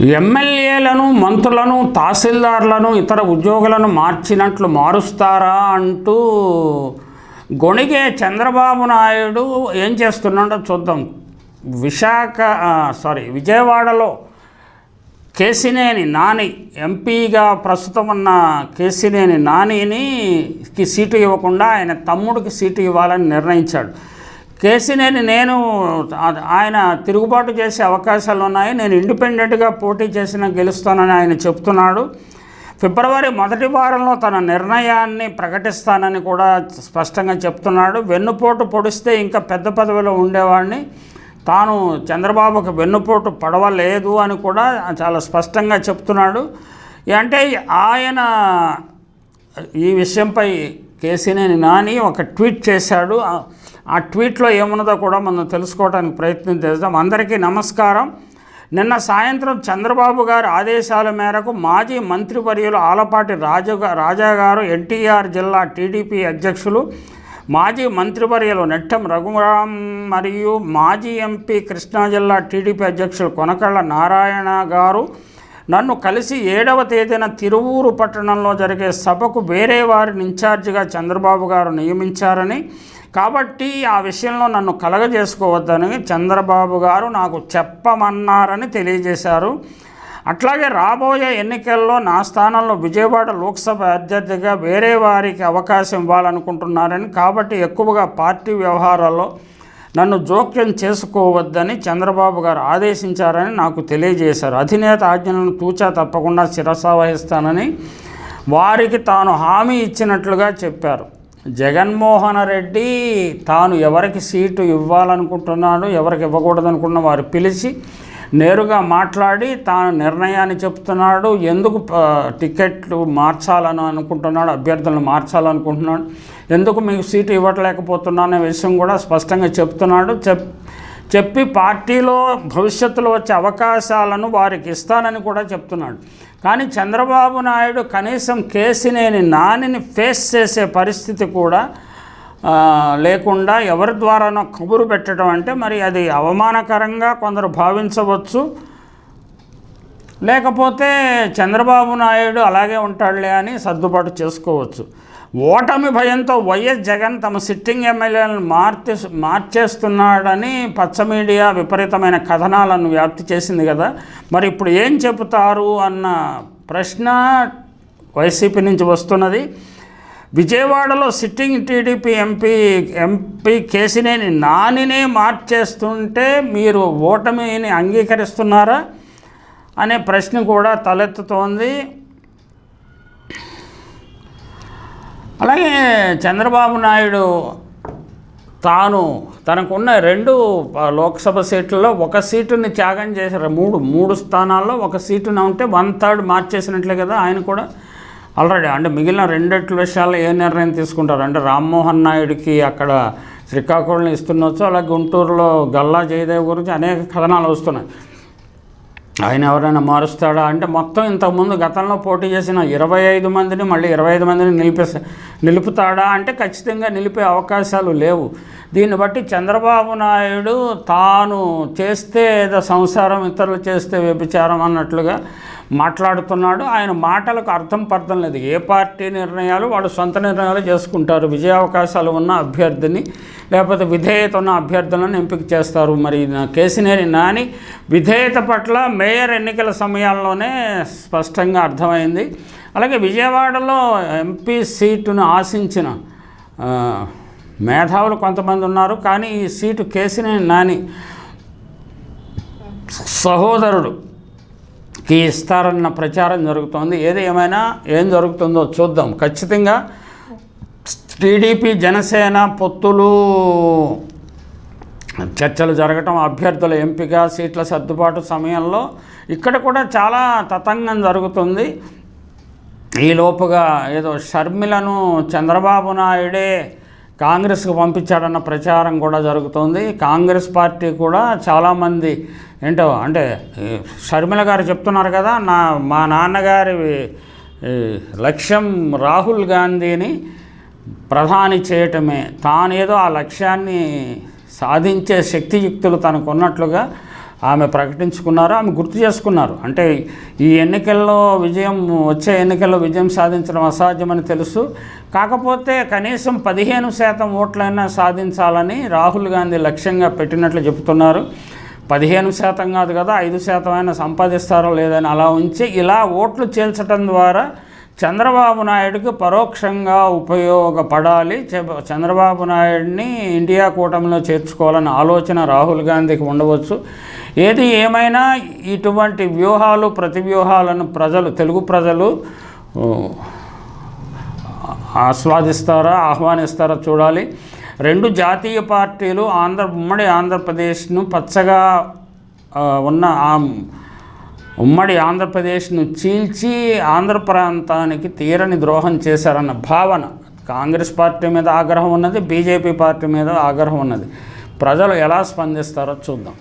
ఎమ్మెల్యేలను మంత్రులను తహసీల్దార్లను ఇతర ఉద్యోగులను మార్చినట్లు మారుస్తారా అంటూ గొణిగే చంద్రబాబు నాయుడు ఏం చేస్తున్నాడో చూద్దాం. విశాఖ సారీ విజయవాడలో కేసినేని నాని ఎంపీగా ప్రస్తుతం ఉన్న కేసినేని నానిని కి సీటు ఇవ్వకుండా ఆయన తమ్ముడికి సీటు ఇవ్వాలని నిర్ణయించాడు. కేసీనేని నేను ఆయన తిరుగుబాటు చేసే అవకాశాలు ఉన్నాయి. నేను ఇండిపెండెంట్గా పోటీ చేసిన గెలుస్తానని ఆయన చెప్తున్నాడు. ఫిబ్రవరి మొదటి వారంలో తన నిర్ణయాన్ని ప్రకటిస్తానని కూడా స్పష్టంగా చెప్తున్నాడు. వెన్నుపోటు పొడిస్తే ఇంకా పెద్ద పదవిలో ఉండేవాడిని. తాను చంద్రబాబుకు వెన్నుపోటు పడవలేదు అని కూడా చాలా స్పష్టంగా చెప్తున్నాడు. అంటే ఆయన ఈ విషయంపై కేసీనేని నాని ఒక ట్వీట్ చేశాడు. ఆ- ట్వీట్లో ఏమున్నదో కూడా మనం తెలుసుకోవడానికి ప్రయత్నం చేద్దాం. అందరికీ నమస్కారం. నిన్న సాయంత్రం చంద్రబాబు గారి ఆదేశాల మేరకు మాజీ మంత్రివర్యులు ఆలపాటి రాజు రాజా గారు ఎన్టీఆర్ జిల్లా టీడీపీ అధ్యక్షులు మాజీ మంత్రివర్యులు నెట్టం రఘురాం మరియు మాజీ ఎంపీ కృష్ణా జిల్లా టీడీపీ అధ్యక్షులు కొనకళ్ళ నారాయణ గారు నన్ను కలిసి ఏడవ తేదీన తిరువూరు పట్టణంలో జరిగే సభకు వేరే వారిని ఇన్ఛార్జిగా చంద్రబాబు గారు నియమించారని కాబట్టి ఆ విషయంలో నన్ను కలగజేసుకోవద్దని చంద్రబాబు గారు నాకు చెప్పమన్నారని తెలియజేశారు. అట్లాగే రాబోయే ఎన్నికల్లో నా స్థానంలో విజయవాడ లోక్సభ అభ్యర్థిగా వేరే వారికి అవకాశం ఇవ్వాలనుకుంటున్నారని కాబట్టి ఎక్కువగా పార్టీ వ్యవహారాల్లో నన్ను జోక్యం చేసుకోవద్దని చంద్రబాబు గారు ఆదేశించారని నాకు తెలియజేశారు. అధినేత ఆజ్ఞలను తూచా తప్పకుండా శిరసా వహిస్తానని వారికి తాను హామీ ఇచ్చినట్లుగా చెప్పారు. జగన్మోహన్ రెడ్డి తాను ఎవరికి సీటు ఇవ్వాలనుకుంటున్నాడు ఎవరికి ఇవ్వకూడదనుకున్న వారు పిలిచి నేరుగా మాట్లాడి తాను నిర్ణయాన్ని చెప్తున్నాడు ఎందుకు టికెట్లు మార్చాలని అనుకుంటున్నాడు అభ్యర్థులను మార్చాలనుకుంటున్నాడు ఎందుకు మీకు సీటు ఇవ్వట్లేకపోతున్నా అనే విషయం కూడా స్పష్టంగా చెప్తున్నాడు. చెప్ చెప్పి పార్టీలో భవిష్యత్తులో వచ్చే అవకాశాలను వారికి ఇస్తానని కూడా చెప్తున్నాడు. కానీ చంద్రబాబు నాయుడు కనీసం కేసినేని నానిని ఫేస్ చేసే పరిస్థితి కూడా లేకుండా ఎవరి ద్వారానో కబురు పెట్టడం అంటే మరి అది అవమానకరంగా కొందరు భావించవచ్చు. లేకపోతే చంద్రబాబు నాయుడు అలాగే ఉంటాడులే అని సర్దుబాటు చేసుకోవచ్చు. ఓటమి భయంతో వైఎస్ జగన్ తమ సిట్టింగ్ ఎమ్మెల్యేలను మార్చి మార్చేస్తున్నాడని పచ్చ మీడియా విపరీతమైన కథనాలను వ్యాప్తి చేసింది కదా. మరి ఇప్పుడు ఏం చెబుతారు అన్న ప్రశ్న వైసీపీ నుంచి వస్తున్నది. విజయవాడలో sitting TDP MP MP Kesineni నానినే మార్చేస్తుంటే మీరు ఓటమిని అంగీకరిస్తున్నారా అనే ప్రశ్న కూడా తలెత్తుతోంది. అలాగే చంద్రబాబు నాయుడు తాను తనకున్న రెండు లోక్సభ సీట్లలో ఒక సీటుని త్యాగం చేశారు. మూడు మూడు స్థానాల్లో ఒక సీటుని ఉంటే వన్ థర్డ్ మార్చేసినట్లే కదా ఆయన కూడా. ఆల్రెడీ అంటే మిగిలిన రెండెట్ల విషయాల్లో ఏ నిర్ణయం తీసుకుంటారు? అంటే రామ్మోహన్ నాయుడికి అక్కడ శ్రీకాకుళం ఇస్తున్నచ్చు అలాగే గుంటూరులో గల్లా జయదేవ్ గురించి అనేక కథనాలు వస్తున్నాయి. ఆయన ఎవరైనా మారుస్తాడా? అంటే మొత్తం ఇంతకుముందు గతంలో పోటీ చేసిన ఇరవై ఐదు మందిని మళ్ళీ ఇరవై ఐదు మందిని నిలిపే నిలుపుతాడా? అంటే ఖచ్చితంగా నిలిపే అవకాశాలు లేవు. దీన్ని బట్టి చంద్రబాబు నాయుడు తాను చేస్తే ఏదో సంసారం ఇతరులు చేస్తే వ్యభిచారం అన్నట్లుగా మాట్లాడుతున్నాడు. ఆయన మాటలకు అర్థం పర్థం లేదు. ఏ పార్టీ నిర్ణయాలు వాళ్ళు సొంత నిర్ణయాలు చేసుకుంటారు. విజయావకాశాలు ఉన్న అభ్యర్థిని లేకపోతే విధేయత ఉన్న అభ్యర్థులను ఎంపిక చేస్తారు. మరి నా కేసినేని నాని విధేయత పట్ల మేయర్ ఎన్నికల సమయాల్లోనే స్పష్టంగా అర్థమైంది. అలాగే విజయవాడలో ఎంపీ సీటును ఆశించిన మేధావులు కొంతమంది ఉన్నారు. కానీ ఈ సీటు కేసినేని నాని సహోదరుడు కి ఇస్తారన్న ప్రచారం జరుగుతోంది. ఏది ఏమైనా ఏం జరుగుతుందో చూద్దాం. ఖచ్చితంగా టీడీపీ జనసేన పొత్తులు చర్చలు జరగటం అభ్యర్థుల ఎంపిక సీట్ల సర్దుబాటు సమయంలో ఇక్కడ కూడా చాలా తతంగం జరుగుతుంది. ఈ లోపుగా ఏదో షర్మిలను చంద్రబాబు నాయుడే కాంగ్రెస్కు పంపించాడన్న ప్రచారం కూడా జరుగుతోంది. కాంగ్రెస్ పార్టీ కూడా చాలామంది ఏంటో అంటే షర్మిల గారు చెప్తున్నారు కదా నా మా నాన్నగారి లక్ష్యం రాహుల్ గాంధీని ప్రధాని చేయటమే. తానేదో ఆ లక్ష్యాన్ని సాధించే శక్తియుక్తులు తనకున్నట్లుగా ఆమె ప్రకటించుకున్నారు ఆమె గుర్తు చేసుకున్నారు. అంటే ఈ ఎన్నికల్లో విజయం వచ్చే ఎన్నికల్లో విజయం సాధించడం అసాధ్యమని తెలుసు. కాకపోతే కనీసం పదిహేను శాతం ఓట్లైనా సాధించాలని రాహుల్ గాంధీ లక్ష్యంగా పెట్టినట్లు చెబుతున్నారు. పదిహేను శాతం కాదు కదా ఐదు శాతం అయినా సంపాదిస్తారో లేదని అలా ఉంచి ఇలా ఓట్లు చేల్చడం ద్వారా చంద్రబాబు నాయుడుకి పరోక్షంగా ఉపయోగపడాలి. చంద్రబాబు నాయుడిని ఇండియా కూటమిలో చేర్చుకోవాలని ఆలోచన రాహుల్ గాంధీకి ఉండవచ్చు. ఏది ఏమైనా ఇటువంటి వ్యూహాలు ప్రతి వ్యూహాలను ప్రజలు తెలుగు ప్రజలు ఆస్వాదిస్తారా ఆహ్వానిస్తారా చూడాలి. రెండు జాతీయ పార్టీలు ఆంధ్ర ఉమ్మడి ఆంధ్రప్రదేశ్ను పచ్చగా ఉన్న ఆ ఉమ్మడి ఆంధ్రప్రదేశ్ను చీల్చి ఆంధ్ర ప్రాంతానికి తీరని ద్రోహం చేశారన్న భావన కాంగ్రెస్ పార్టీ మీద ఆగ్రహం ఉన్నది బీజేపీ పార్టీ మీద ఆగ్రహం ఉన్నది. ప్రజలు ఎలా స్పందిస్తారో చూద్దాం.